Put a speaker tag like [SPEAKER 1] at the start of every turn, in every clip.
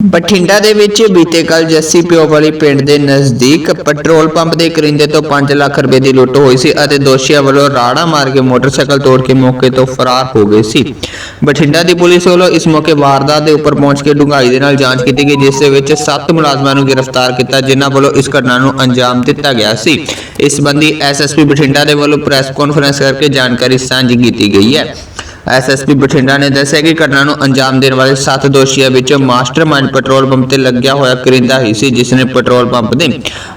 [SPEAKER 1] ਬਠਿੰਡਾ ਦੇ ਵਿੱਚ ਬੀਤੇ ਕੱਲ ਜੱਸੀ ਪਿਓ ਵਾਲੀ ਪਿੰਡ ਦੇ ਨਜ਼ਦੀਕ ਪੈਟਰੋਲ ਪੰਪ ਦੇ ਕਰਿੰਦੇ ਤੋਂ 5 ਲੱਖ ਰੁਪਏ ਦੀ ਲੁੱਟ ਹੋਈ ਸੀ ਅਤੇ ਦੋਸ਼ੀਆਂ ਵੱਲੋਂ ਰਾੜਾ ਮਾਰ ਕੇ ਮੋਟਰਸਾਈਕਲ ਤੋੜ ਕੇ ਮੌਕੇ ਤੋਂ ਫਰਾਰ ਹੋ ਗਏ ਸੀ। ਬਠਿੰਡਾ ਦੀ ਪੁਲਿਸ ਵੱਲੋਂ ਇਸ ਮੌਕੇ ਵਾਰਦਾਤ ਦੇ ਉੱਪਰ ਪਹੁੰਚ ਕੇ ਡੂੰਘਾਈ ਦੇ ਨਾਲ ਜਾਂਚ ਕੀਤੀ ਗਈ, ਜਿਸ ਦੇ ਵਿੱਚ 7 ਮੁਲਾਜ਼ਮਾਂ ਨੂੰ ਗ੍ਰਿਫਤਾਰ ਕੀਤਾ, ਜਿਨ੍ਹਾਂ ਵੱਲੋਂ ਇਸ ਘਟਨਾ ਨੂੰ ਅੰਜਾਮ ਦਿੱਤਾ ਗਿਆ ਸੀ। ਇਸ ਸੰਬੰਧੀ ਐਸਐਸਪੀ ਬਠਿੰਡਾ ਦੇ ਵੱਲੋਂ ਪ੍ਰੈਸ ਕਾਨਫਰੰਸ ਕਰਕੇ ਜਾਣਕਾਰੀ ਸਾਂਝੀ ਕੀਤੀ ਗਈ ਹੈ। ਐਸਐਸਪੀ ਬਠਿੰਡਾ ਨੇ ਦੱਸਿਆ ਕਿ ਘਟਨਾ ਨੂੰ ਅੰਜਾਮ ਦੇਣ ਵਾਲੇ 7 ਦੋਸ਼ੀਆਂ ਵਿੱਚੋਂ ਮਾਸਟਰਮਾਈਂਡ ਪੈਟਰੋਲ ਪੰਪ ਤੇ ਲੱਗਿਆ ਹੋਇਆ ਕਰਿੰਦਾ ਹੀ ਸੀ ਜਿਸ ਨੇ ਪੈਟਰੋਲ ਪੰਪ ਦੇ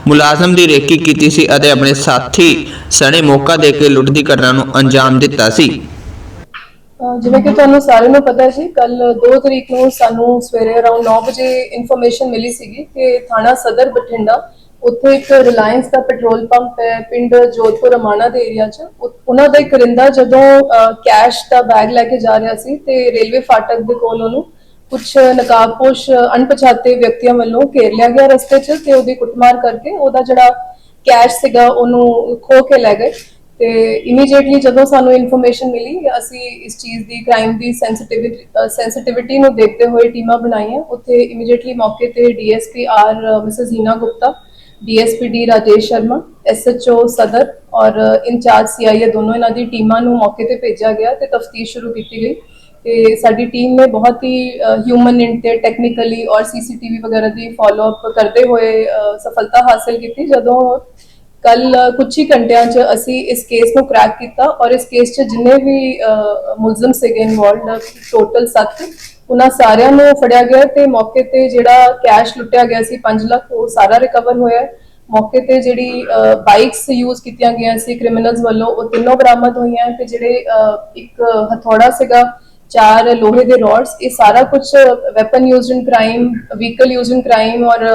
[SPEAKER 1] ਮੁਲਾਜ਼ਮ ਦੀ ਰੇਕੀ ਕੀਤੀ ਸੀ ਅਤੇ ਆਪਣੇ ਸਾਥੀ ਸਣੇ ਮੌਕਾ ਦੇ ਕੇ ਲੁੱਟ ਦੀ ਘਟਨਾ ਨੂੰ ਅੰਜਾਮ ਦਿੱਤਾ ਸੀ।
[SPEAKER 2] ਅਹ ਜਿਵੇਂ ਕਿ ਤੁਹਾਨੂੰ ਸਾਰਿਆਂ ਨੂੰ ਪਤਾ ਸੀ ਕੱਲ 2 ਤਰੀਕ ਨੂੰ ਸਾਨੂੰ ਸਵੇਰੇ ਅਰਾਊਂਡ 9 ਵਜੇ ਇਨਫੋਰਮੇਸ਼ਨ ਮਿਲੀ ਸੀਗੀ ਕਿ ਥਾਣਾ ਸਦਰ ਬਠਿੰਡਾ ਉੱਥੇ ਇੱਕ ਰਿਲਾਇੰਸ ਦਾ ਪੈਟਰੋਲ ਪੰਪ ਹੈ, ਪਿੰਡ ਜੋਧਪੁਰ ਅਮਾਣਾ ਦੇ ਏਰੀਆ 'ਚ। ਉਹਨਾਂ ਦਾ ਇੱਕ ਕਰਿੰਦਾ ਜਦੋਂ ਕੈਸ਼ ਦਾ ਬੈਗ ਲੈ ਕੇ ਜਾ ਰਿਹਾ ਸੀ ਤੇ ਰੇਲਵੇ ਫਾਟਕ ਦੇ ਕੋਲ ਉਹਨੂੰ ਕੁਝ ਨਕਾਬਪੋਸ਼, ਅਣਪਛਾਤੇ ਵਿਅਕਤੀਆਂ ਵੱਲੋਂ ਘੇਰ ਲਿਆ ਗਿਆ ਰਸਤੇ 'ਚ ਤੇ ਉਹਦੀ ਕੁੱਟਮਾਰ ਕਰਕੇ ਉਹਦਾ ਜਿਹੜਾ ਕੈਸ਼ ਸੀਗਾ ਉਹਨੂੰ ਖੋ ਕੇ ਲੈ ਗਏ। ਤੇ ਇਮੀਡੀਏਟਲੀ ਜਦੋਂ ਸਾਨੂੰ ਇਨਫੋਰਮੇਸ਼ਨ ਮਿਲੀ, ਅਸੀਂ ਇਸ ਚੀਜ਼ ਦੀ ਕ੍ਰਾਈਮ ਦੀ ਸੈਂਸਿਟਿਵਿਟੀ ਸੈਂਸਿਟਿਵਿਟੀ ਨੂੰ ਦੇਖਦੇ ਹੋਏ ਟੀਮਾਂ ਬਣਾਈਆਂ। ਉੱਥੇ ਇਮੀਡੀਏਟਲੀ ਮੌਕੇ ਤੇ DSP R Mrs Heena Gupta DSP D Rajesh Sharma SHO Sadar ਔਰ ਇੰਚਾਰਜ ਸੀਆਈਏ ਦੋਨੋਂ ਇਹਨਾਂ ਦੀ ਟੀਮਾਂ ਨੂੰ ਮੌਕੇ ਤੇ ਭੇਜਿਆ ਗਿਆ ਤੇ ਤਫਤੀਸ਼ ਸ਼ੁਰੂ ਕੀਤੀ ਗਈ। ਤੇ ਸਾਡੀ ਟੀਮ ਨੇ ਬਹੁਤ ਹੀ ਹਿਊਮਨ ਇੰਟ ਤੇ ਟੈਕਨੀਕਲੀ ਔਰ ਸੀਸੀਟੀਵੀ ਵਗੈਰਾ ਦੀ ਫਾਲੋ ਅਪ ਕਰਦੇ ਹੋਏ ਸਫਲਤਾ ਹਾਸਲ ਕੀਤੀ। ਜਦੋਂ ਕੱਲ ਕੁਝ ਹੀ ਘੰਟਿਆਂ 'ਚ ਅਸੀਂ ਇਸ ਕੇਸ ਨੂੰ ਕ੍ਰੈਕ ਕੀਤਾ ਔਰ ਇਸ ਕੇਸ 'ਚ ਜਿੰਨੇ ਵੀ ਮੁਲਜ਼ਮ ਸੀਗੇ ਇਨਵੋਲਡ ਟੋਟਲ 7 ਉਹਨਾਂ ਸਾਰਿਆਂ ਨੂੰ ਫੜਿਆ ਗਿਆ ਤੇ ਮੌਕੇ ਤੇ ਜਿਹੜਾ ਕੈਸ਼ ਲੁੱਟਿਆ ਗਿਆ ਸੀ 5 ਲੱਖ, ਉਹ ਸਾਰਾ ਰਿਕਵਰ ਹੋਇਆ ਮੌਕੇ ਤੇ ਜਿਹੜੀ ਬਾਈਕਸ ਯੂਜ਼ ਕੀਤੀਆਂ ਗਈਆਂ ਸੀ ਕ੍ਰਿਮੀਨਲਸ ਵੱਲੋਂ, ਉਹ ਤਿੰਨੋਂ ਬਰਾਮਦ ਹੋਈਆਂ ਤੇ ਜਿਹੜੇ ਇੱਕ ਹਥੌੜਾ ਸੀਗਾ, ਚਾਰ ਲੋਹੇ ਦੇ ਰੋਡਸ ਇਹ ਸਾਰਾ ਕੁਝ weapon used in crime vehicle used in crime ਔਰ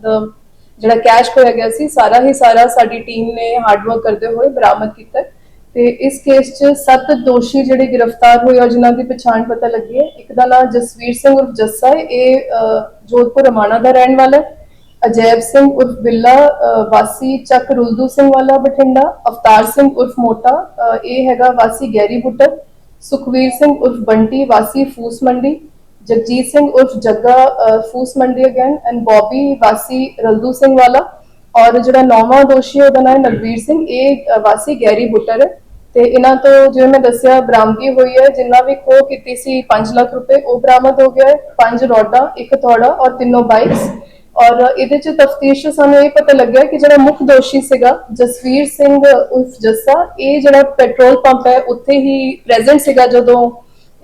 [SPEAKER 2] ਦ ਜਿਹੜਾ ਕੈਸ਼ ਖੋਇਆ ਗਿਆ ਸੀ, ਸਾਰਾ ਹੀ ਸਾਰਾ ਸਾਡੀ ਟੀਮ ਨੇ ਹਾਰਡ ਕਰਦੇ ਹੋਏ ਬਰਾਮਦ ਕੀਤਾ ਤੇ ਇਸ ਕੇਸ 'ਚ ਸੱਤ ਦੋਸ਼ੀ ਜਿਹੜੇ ਗ੍ਰਿਫਤਾਰ ਹੋਏ ਔਰ ਜਿਨ੍ਹਾਂ ਦੀ ਪਛਾਣ ਪਤਾ ਲੱਗੀ ਹੈ। ਇੱਕ ਦਾ ਨਾਮ ਜਸਵੀਰ ਸਿੰਘ ਉਰਫ ਜੱਸਾ ਹੈ। ਇਹ ਜੋਧਪੁਰ ਰਮਾਣਾ ਦਾ ਰਹਿਣ ਵਾਲਾ ਹੈ। ਅਜੈਬ ਸਿੰਘ ਉਰਫ ਬਿੱਲਾ ਵਾਸੀ ਚੱਕ ਰੁਲਦੂ ਸਿੰਘ ਵਾਲਾ ਬਠਿੰਡਾ, ਅਵਤਾਰ ਸਿੰਘ ਉਰਫ ਮੋਟਾ ਇਹ ਹੈਗਾ ਵਾਸੀ ਗੈਰੀ ਬੁੱਟਰ, ਸੁਖਵੀਰ ਸਿੰਘ ਉਰਫ ਬੰਟੀ, ਵਾਸੀ ਫੂਸ ਮੰਡੀ ਜਗਜੀਤ ਸਿੰਘ ਉਰਫ ਜੱਗਾ ਅ, ਫੂਸ ਮੰਡੀ ਅਗੇਨ ਐਂਡ ਬੌਬੀ ਵਾਸੀ ਰਲਦੂ ਸਿੰਘ ਔਰ ਜਿਹੜਾ ਨੌਵਾਂ ਦੋਸ਼ੀ ਹੈ ਉਹਦਾ ਨਾਮ ਹੈ ਸਿੰਘ ਇਹ ਵਾਸੀ ਗੈਰੀ ਬੁੱਟਰ ਹੈ। ਤੇ ਇਹਨਾਂ ਤੋਂ ਜਿਵੇਂ ਮੈਂ ਦੱਸਿਆ ਬਰਾਮਦੀ ਹੋਈ ਹੈ ਜਿੰਨਾ ਵੀ ਖੋਹ ਕੀਤੀ ਸੀ 5 ਲੱਖ ਰੁਪਏ ਉਹ ਬਰਾਮਦ ਹੋ ਗਿਆ ਹੈ। ਪੰਜ ਰੋਡਾ ਇੱਕ ਥੋੜਾ ਔਰ ਤਿੰਨੋਂ ਬਾਈਕਸ। ਔਰ ਇਹਦੇ ਚ ਤਫਤੀਸ਼ ਸਾਨੂੰ ਇਹ ਪਤਾ ਲੱਗਿਆ ਕਿ ਜਿਹੜਾ ਮੁੱਖ ਦੋਸ਼ੀ ਸੀਗਾ ਜਸਵੀਰ ਸਿੰਘ ਉਰਫ ਜੱਸਾ ਇਹ ਜਿਹੜਾ ਪੈਟਰੋਲ ਪੰਪ ਹੈ ਉੱਥੇ ਹੀ ਪ੍ਰੈਜ਼ੈਂਟ ਸੀਗਾ ਜਦੋਂ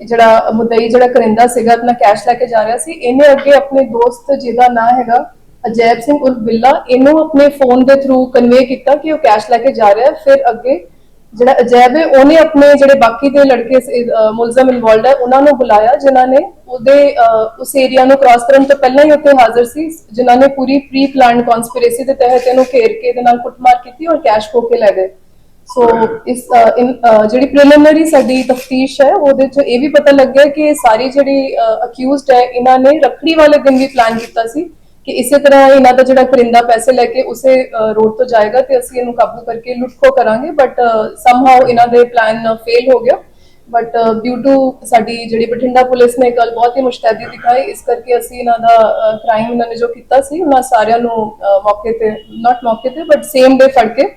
[SPEAKER 2] ਜਿਹੜਾ ਮੁਦਈ ਜਿਹੜਾ ਕਰਿੰਦਾ ਸੀਗਾ, ਆਪਣਾ ਕੈਸ਼ ਲੈ ਕੇ ਜਾ ਰਿਹਾ ਸੀ, ਇਹਨੇ ਅੱਗੇ ਆਪਣੇ ਦੋਸਤ ਜਿਹਦਾ ਨਾਮ ਹੈਗਾ ਅਜੈਬ ਸਿੰਘ ਉਰਫ ਬਿੱਲਾ, ਇਹਨੂੰ ਆਪਣੇ ਫੋਨ ਦੇ ਥਰੂ ਕਨਵੇ ਕੀਤਾ ਕਿ ਉਹ ਕੈਸ਼ ਲੈ ਕੇ ਜਾ ਰਿਹਾ ਫਿਰ ਅੱਗੇ ਜਿਹੜਾ ਅਜੈਬ ਹੈ, ਉਹਨੇ ਆਪਣੇ ਜਿਹੜੇ ਬਾਕੀ ਦੇ ਲੜਕੇ ਮੁਲਜ਼ਮ ਇਨਵੋਲਡ ਹੈ, ਉਹਨਾਂ ਨੂੰ ਬੁਲਾਇਆ, ਜਿਨ੍ਹਾਂ ਨੇ ਉਹਦੇ ਉਸ ਏਰੀਆ ਨੂੰ ਕ੍ਰਾਸ ਕਰਨ ਤੋਂ ਪਹਿਲਾਂ ਹੀ ਉੱਥੇ ਹਾਜ਼ਰ ਸੀ, ਜਿਨ੍ਹਾਂ ਨੇ ਪੂਰੀ ਪ੍ਰੀ ਪਲਾਨਡ ਕਨਸਪੀਰੇਸੀ ਦੇ ਤਹਿਤ ਇਹਨੂੰ ਘੇਰ ਕੇ ਇਹਦੇ ਨਾਲ ਕੁੱਟਮਾਰ ਕੀਤੀ ਔਰ ਕੈਸ਼ ਖੋ ਕੇ ਲੈ ਗਏ। ਸੋ ਇਸ ਜਿਹੜੀ ਪ੍ਰੀਲਿਮਿਨਰੀ ਸਾਡੀ ਤਫਤੀਸ਼ ਹੈ, ਉਹਦੇ ਚ ਇਹ ਵੀ ਪਤਾ ਲੱਗਿਆ ਕਿ ਸਾਰੀ ਜਿਹੜੀ ਅਕਿਊਜ਼ਡ ਹੈ, ਇਹਨਾਂ ਨੇ ਰੱਖੜੀ ਵਾਲੇ ਦਿਨ ਵੀ ਪਲਾਨ ਕੀਤਾ ਸੀ ਕਿ ਇਸੇ ਤਰ੍ਹਾਂ ਇਹਨਾਂ ਦਾ ਜਿਹੜਾ ਕਰਿੰਦਾ ਪੈਸੇ ਲੈ ਕੇ ਉਸੇ ਰੋਡ ਤੋਂ ਜਾਏਗਾ ਤੇ ਅਸੀਂ ਇਹਨੂੰ ਕਾਬੂ ਕਰਕੇ ਲੁੱਟਖੋ ਕਰਾਂਗੇ ਬਟ ਸਮਹਾਉ ਇਹਨਾਂ ਦੇ ਪਲਾਨ ਫੇਲ ਹੋ ਗਿਆ। ਬਟ ਡਿਊ ਟੂ ਸਾਡੀ ਜਿਹੜੀ ਬਠਿੰਡਾ ਪੁਲਿਸ ਨੇ ਕੱਲ ਬਹੁਤ ਹੀ ਮੁਸ਼ਤੈਦੀ ਦਿਖਾਈ, ਇਸ ਕਰਕੇ ਅਸੀਂ ਇਹਨਾਂ ਦਾ ਕ੍ਰਾਈਮ ਇਹਨਾਂ ਨੇ ਜੋ ਕੀਤਾ ਸੀ, ਉਹਨਾਂ ਸਾਰਿਆਂ ਨੂੰ ਮੌਕੇ ਤੇ ਨਾਟ ਮੌਕੇ ਤੇ ਬਟ ਸੇਮ ਡੇ ਫੜ ਕੇ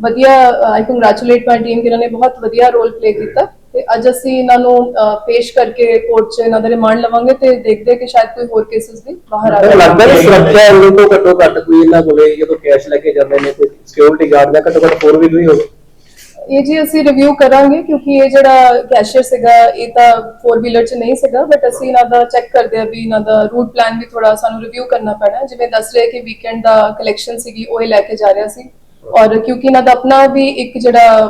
[SPEAKER 2] ਵਧੀਆ ਆਈ ਕੰਗ੍ਰੈਚੁਲੇਟ ਮਾਈ ਟੀਮ ਇਹਨਾਂ ਨੇ ਬਹੁਤ ਵਧੀਆ ਰੋਲ ਪਲੇ ਕੀਤਾ ਤੇ ਅੱਜ ਅਸੀਂ ਇਹਨਾਂ ਨੂੰ ਅਹ, ਪੇਸ਼ ਕਰਕੇ ਕੋਰਟ 'ਚ ਇਹਨਾਂ ਦਾ ਰਿਮਾਂਡ ਲਵਾਂਗੇ ਤੇ ਦੇਖਦੇ ਕਿ ਸ਼ਾਇਦ ਕੋਈ ਹੋਰ ਕੇਸਿਸ ਵੀ ਬਾਹਰ ਆ
[SPEAKER 3] ਮੈਨੂੰ
[SPEAKER 2] ਜਾਣ
[SPEAKER 3] ਲੱਗਦਾ ਕਿ ਸੁਰੱਖਿਆ ਇਹਨਾਂ ਤੋਂ ਘੱਟੋ ਘੱਟ ਕੋਈ ਇਹਨਾਂ ਕੋਲੇ ਜਦੋਂ ਕੈਸ਼ ਲੈ ਕੇ ਜਾਂਦੇ ਨੇ ਕੋਈ ਸਿਕਿਉਰਿਟੀ ਗਾਰਡ ਦਾ ਘੱਟੋ ਘੱਟ ਹੋਰ ਵੀ ਕੋਈ ਹੋਵੇ।
[SPEAKER 2] ਇਹ ਜੀ ਅਸੀਂ ਰਿਵਿਊ ਕਰਾਂਗੇ ਕਿਉਂਕਿ ਇਹ ਜਿਹੜਾ ਕੈਸ਼ੀਅਰ ਸੀਗਾ ਇਹ ਤਾਂ 4 ਵੀਲਰ ਚ ਨਹੀਂ ਸੀਗਾ ਬਟ ਅਸੀਂ ਇਹਨਾਂ ਦਾ ਚੈੱਕ ਕਰਦੇ ਆ ਵੀ ਇਹਨਾਂ ਦਾ ਰੂਟ ਪਲਾਨ ਵੀ ਥੋੜਾ ਸਾਨੂੰ ਰਿਵਿਊ ਕਰਨਾ ਪੈਣਾ ਹੈ। ਜਿਵੇਂ ਦੱਸ ਰਹੇ ਕਿ ਵੀਕਐਂਡ ਦਾ ਕਲੈਕਸ਼ਨ ਸੀਗੀ ਉਹ ਇਹ ਲੈ ਕੇ ਜਾ ਰਿਹਾ ਸੀ। ਔਰ ਕਿਉਂਕਿ ਇਹਨਾਂ ਦਾ ਆਪਣਾ ਵੀ ਇੱਕ ਜਿਹੜਾ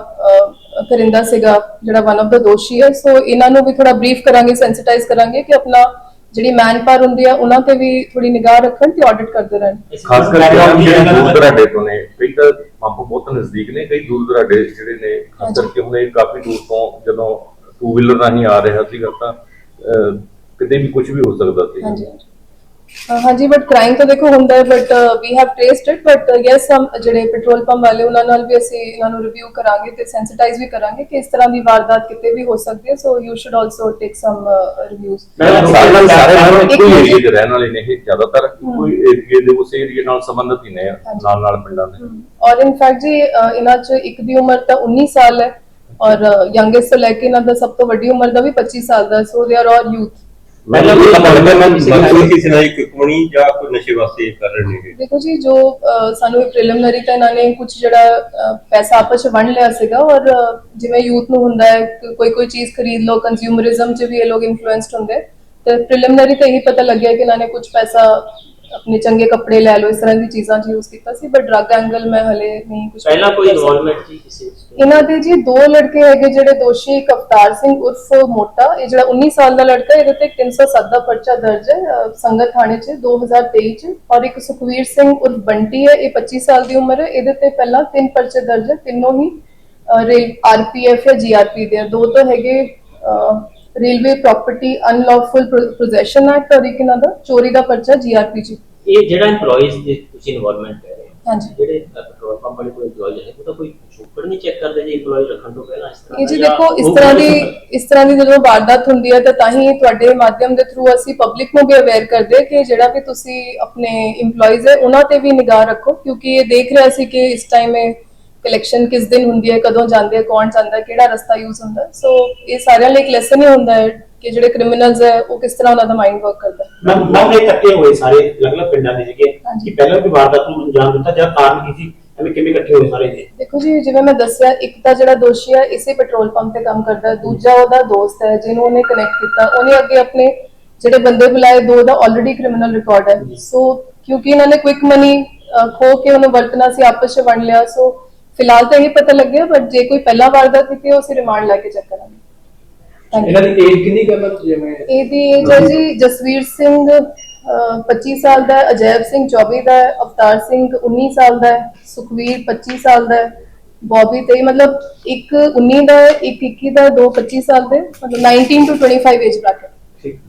[SPEAKER 2] ਕਰਿੰਦਾ ਸੀਗਾ ਜਿਹੜਾ ਵਨ ਆਫ ਦਾ ਦੋਸ਼ੀ ਹੈ ਸੋ ਇਹਨਾਂ ਨੂੰ ਵੀ ਥੋੜਾ ਬਰੀਫ ਕਰਾਂਗੇ ਸੈਂਸਿਟਾਈਜ਼ ਕਰਾਂਗੇ ਕਿ ਆਪਣਾ ਜਿਹੜੀ ਮੈਨ ਪਾਵਰ ਹੁੰਦੀ ਆ ਉਹਨਾਂ ਤੇ ਵੀ ਥੋੜੀ ਨਿਗਾਹ ਰੱਖਣ ਤੇ ਆਡਿਟ ਕਰਦੇ ਰਹਿਣ।
[SPEAKER 4] ਖਾਸ ਕਰਕੇ ਜਿਹੜੇ ਦੂਰ ਦਰਾਡੇ ਤੋਂ ਨੇ ਕਈ ਤਾਂ ਪੰਪ ਬਹੁਤ ਨਜ਼ਦੀਕ ਨੇ ਕਈ ਦੂਰ ਦਰਾਡੇ ਜਿਹੜੇ ਨੇ ਖਾਸ ਕਰਕੇ ਹੁਣ ਇਹ ਕਾਫੀ ਦੂਰ ਤੋਂ ਜਦੋਂ ਟੂ ਵੀਲਰ ਰਾਹੀਂ ਆ ਰਿਹਾ ਸੀਗਾ ਤਾਂ ਕਿਤੇ ਵੀ ਕੁਝ ਵੀ ਹੋ ਸਕਦਾ ਸੀ।
[SPEAKER 2] ਹਾਂਜੀ। ਹਾਂਜੀ ਬਟ ਕ੍ਰਾਈਮ ਤਾਂ ਦੇਖੋ ਹੁੰਦਾ ਹੈ but we have traced it but yes ਹਮ ਜਿਹੜੇ ਪੈਟਰੋਲ ਪੰਪ ਵਾਲੇ ਉਹਨਾਂ ਨਾਲ ਵੀ ਅਸੀਂ ਇਹਨਾਂ ਨੂੰ ਰਿਵਿਊ ਕਰਾਂਗੇ ਤੇ ਸੈਂਸਿਟਾਈਜ਼ ਵੀ ਕਰਾਂਗੇ ਕਿ ਇਸ ਤਰ੍ਹਾਂ ਦੀ ਵਾਰਦਾਤ ਕਿਤੇ ਵੀ ਹੋ ਸਕਦੀ ਹੈ so you should also take some reviews
[SPEAKER 4] ਸਾਰੇ ਸਾਰੇ ਲੋਕ
[SPEAKER 2] ਇੱਕ ਮਿੰਟ।
[SPEAKER 4] ਏਰੀਏ ਦੇ ਰਹਿਣ ਵਾਲੇ ਨੇ ਇਹ ਜ਼ਿਆਦਾਤਰ ਕੋਈ ਏਰੀਏ ਦੇ ਉਸ ਨਾਲ ਸੰਬੰਧਿਤ ਹੀ ਨੇ ਨਾਲ ਨਾਲ ਪਿੰਡਾਂ ਦੇ।
[SPEAKER 2] ਔਰ ਇਨਫੈਕਟ ਜੀ ਅਹ ਇਹਨਾਂ ਚ ਇੱਕ ਦੀ ਉਮਰ ਤਾਂ 19 ਸਾਲ ਹੈ ਔਰ ਯੰਗੇਸਟ ਤੋਂ ਲੈ ਕੇ ਇਹਨਾਂ ਦਾ ਸਭ ਤੋਂ ਵੱਡੀ ਉਮਰ ਦਾ ਵੀ 25 ਸਾਲ ਦਾ ਸੋ ਦੇ ਆਰ ਆਲ ਯੂਥ
[SPEAKER 5] ਪਹਿਲਾਂ ਕੋਈ ਲੱਗਦਾ ਮੈਂ ਕੋਈ ਕਿਸੇ ਨਾਲ ਇੱਕ ਕੋਣੀ ਜਾਂ ਕੋਈ ਨਸ਼ੇ ਵਾਸਤੇ ਕਰ ਰਹੇ ਨੇ
[SPEAKER 2] ਦੇਖੋ ਜੀ ਜੋ ਅਹ, ਸਾਨੂੰ ਪ੍ਰੀਲਿਮਿਨਰੀ ਤਾਂ ਇਹਨਾਂ ਨੇ ਕੁਝ ਜਿਹੜਾ ਅਹ, ਪੈਸਾ ਆਪਸ ਚ ਵੰਡ ਲਿਆ ਸੀਗਾ ਔਰ ਅਹ, ਜਿਵੇਂ ਯੂਥ ਨੂੰ ਹੁੰਦਾ ਹੈ ਕਿ ਕੋਈ ਕੋਈ ਚੀਜ਼ ਖਰੀਦ ਲਓ ਕੰਜ਼ਿਊਮਰਿਜ਼ਮ ਚ ਵੀ ਇਹ ਲੋਕ ਇਨਫਲੂਐਂਸਡ ਹੁੰਦੇ। ਤੇ ਪ੍ਰੀਲਿਮਿਨਰੀ ਤਾਂ ਇਹੀ ਪਤਾ ਲੱਗਿਆ ਕਿ ਇਹਨਾਂ ਨੇ ਕੁਝ ਪੈਸਾ ਆਪਣੇ ਚੰਗੇ ਕੱਪੜੇ ਲੈ ਲਓ ਇਸ ਤਰ੍ਹਾਂ ਦੀ ਚੀਜ਼ਾਂ ਚ ਯੂਜ਼ ਕੀਤਾ ਸੀ ਬਟ ਡਰੱਗ ਐਂਗਲ ਮੈਂ ਹਲੇ ਨਹੀਂ ਕੁਝ
[SPEAKER 6] ਪਹਿਲਾਂ ਕੋਈ ਇਨਵੋਲਵਮੈਂਟ ਸੀ ਕਿਸੇ ਵਿੱਚ?
[SPEAKER 2] ਇਹਨਾਂ ਦੇ ਜੀ ਦੋ ਲੜਕੇ ਹੈਗੇ ਜਿਹੜੇ ਦੋਸ਼ੀ ਇੱਕ ਅਵਤਾਰ ਸਿੰਘ ਉਰਫ ਮੋਟਾ ਇਹ ਜਿਹੜਾ 19 ਸਾਲ ਦਾ ਲੜਕਾ ਇਹਦੇ ਤੇ 307 ਦਾ ਪਰਚਾ ਦਰਜ ਹੈ ਅਹ, ਸੰਗਤ ਥਾਣੇ 'ਚ 2023 'ਚ ਔਰ ਇੱਕ ਸੁਖਵੀਰ ਸਿੰਘ ਉਰਫ ਬੰਟੀ ਹੈ ਇਹ 25 ਸਾਲ ਦੀ ਉਮਰ ਹੈ ਇਹਦੇ ਤੇ ਪਹਿਲਾਂ ਤਿੰਨ ਪਰਚੇ ਦਰਜ ਹੈ ਤਿੰਨੋਂ ਹੀ ਰੇਲ ਆਰਪੀਐਫ ਜਾਂ ਜੀਆਰਪੀ ਦੇ ਆ। ਦੋ ਤਾਂ ਹੈਗੇ railway property unlawful possession act ਔਰ ਇੱਕ ਇਹਨਾਂ ਦਾ ਚੋਰੀ ਦਾ ਪਰਚਾ ਜੀਆਰਪੀ 'ਚ
[SPEAKER 6] ਇਹ ਜਿਹੜਾ EMPLOYEES ਦੀ ਤੁਸੀਂ ਇਨਵੋਲਵਮੈਂਟ ਕਰ ਰਹੇ ਹੋ
[SPEAKER 2] ਹਾਂਜੀ
[SPEAKER 6] ਜਿਹੜੇ ਪੈਟਰੋਲ ਪੰਪ ਵਾਲੇ ਕੋਈ EMPLOYEE ਹੈ ਉਹ ਤਾਂ ਕੋਈ ਛੋਕੜ ਨਹੀਂ ਚੈੱਕ ਕਰਦੇ ਜੇ EMPLOYEE ਰੱਖਣ ਤੋਂ ਪਹਿਲਾਂ ਇਸ ਤਰ੍ਹਾਂ
[SPEAKER 2] ਇਹ ਜੀ ਦੇਖੋ ਇਸ ਤਰ੍ਹਾਂ ਦੀ? ਇਸ ਤਰ੍ਹਾਂ ਦੀ ਜਦੋਂ ਵਾਰਦਾਤ ਹੁੰਦੀ ਹੈ ਤਾਂ ਤਾਂ ਹੀ ਤੁਹਾਡੇ ਮਾਧਿਅਮ ਦੇ ਥਰੂ ਅਸੀਂ ਪਬਲਿਕ ਨੂੰ ਵੀ ਅਵੇਅਰ ਕਰਦੇ ਕਿ ਜਿਹੜਾ ਵੀ ਤੁਸੀਂ ਆਪਣੇ EMPLOYEES ਹੈ ਉਹਨਾਂ ਤੇ ਵੀ ਨਿਗਾਹ ਰੱਖੋ ਕਿਉਂਕਿ ਇਹ ਦੇਖ ਰਿਹਾ ਸੀ ਕਿ ਇਸ ਟਾਈਮ ਇਹ ਕਲੈਕਸ਼ਨ ਕਿਸ ਦਿਨ ਹੁੰਦੀ ਹੈ ਕਦੋਂ ਜਾਂਦੇ ਹੈ ਕੌਣ ਜਾਂਦਾ ਹੈ ਕਿਹੜਾ ਰਸਤਾ ਯੂਜ਼ ਹੁੰਦਾ ਹੈ। ਸੋ ਇਹ ਸਾਰਿਆਂ ਲਈ ਇੱਕ ਲੈਸਨ ਹੀ ਹੁੰਦਾ ਹੈ ਕਿ ਜਿਹੜੇ ਕ੍ਰਿਮੀਨਲਸ ਹੈ ਉਹ ਕਿਸ ਤਰ੍ਹਾਂ ਉਹਨਾਂ ਦਾ ਮਾਈਂਡ ਵਰਕ ਕਰਦਾ ਹੈ।
[SPEAKER 7] ਮੈਂ ਮੈਂ ਇਕੱਠੇ ਹੋਏ ਸਾਰੇ ਅਲੱਗ-ਅਲੱਗ ਪਿੰਡਾਂ ਦੇ
[SPEAKER 2] ਹਾਂਜੀ।
[SPEAKER 7] ਕਿ ਪਹਿਲਾਂ ਵੀ ਵਾਰਦਾਤ ਨੂੰ ਅੰਜਾਮ ਦਿੱਤਾ ਜਾਂ ਕਾਰਨ ਕੀ ਸੀ? ਐਵੇਂ ਕਿਵੇਂ ਇਕੱਠੇ ਹੋਏ ਸਾਰੇ ਜੀ?
[SPEAKER 2] ਦੇਖੋ ਜੀ ਜਿਵੇਂ ਮੈਂ ਦੱਸਿਆ ਇੱਕ ਤਾਂ ਜਿਹੜਾ ਦੋਸ਼ੀ ਹੈ ਇਸੇ ਪੈਟਰੋਲ ਪੰਪ ਤੇ ਕੰਮ ਕਰਦਾ ਹੈ। ਦੂਜਾ ਉਹਦਾ ਦੋਸਤ ਹੈ ਜਿਹਨੂੰ ਉਹਨੇ ਕਨੈਕਟ ਕੀਤਾ। ਉਹਨੇ ਅੱਗੇ ਆਪਣੇ ਜਿਹੜੇ ਬੰਦੇ ਬੁਲਾਏ ਦੋ ਦਾ ਆਲਰੇਡੀ ਕ੍ਰਿਮੀਨਲ ਰਿਕਾਰਡ ਹੈ। ਸੋ ਕਿਉਂਕਿ ਇਹਨਾਂ ਨੇ ਕੁਇਕ ਮਨੀ ਖੋ ਕੇ ਉਹਨੂੰ ਵਰਤਣਾ ਸੀ ਆਪਸ ਚ ਵੰਡ ਲਿਆ। ਸੋ ਫਿਲਹਾਲ ਤਾਂ ਇਹ ਪਤਾ ਲੱਗਿਆ ਬਟ ਜੇ ਕੋਈ ਪਹਿਲਾ ਵਾਰਦਾਤ ਕੀਤੀ ਉਹ ਅਸੀਂ ਰਿਮਾਂਡ ਲੈ ਕੇ ਚੈੱਕ ਕਰਾਂਗੇ। Thank you.
[SPEAKER 3] ਇਹਨਾਂ ਦੀ ਏਜ ਕਿੰਨੀ ਗੱਲ ਜਿਵੇਂ?
[SPEAKER 2] ਇਹਦੀ ਏਜ ਹੈ ਜੀ ਜਸਵੀਰ ਸਿੰਘ ਅਹ, 25 ਸਾਲ ਦਾ ਹੈ ਅਜੈਬ ਸਿੰਘ 24 ਦਾ ਹੈ ਅਵਤਾਰ ਸਿੰਘ 19 ਸਾਲ ਦਾ ਹੈ ਸੁਖਵੀਰ 25 ਸਾਲ ਦਾ ਹੈ ਬੌਬੀ ਤੇ ਮਤਲਬ ਇੱਕ 19 ਦਾ ਹੈ ਇੱਕ 21 ਦਾ ਹੈ ਦੋ 25 ਸਾਲ ਦੇ ਮਤਲਬ 19 ਟੂ 25 ਏਜ ਬ੍ਰੈਕਟ
[SPEAKER 3] ਠੀਕ।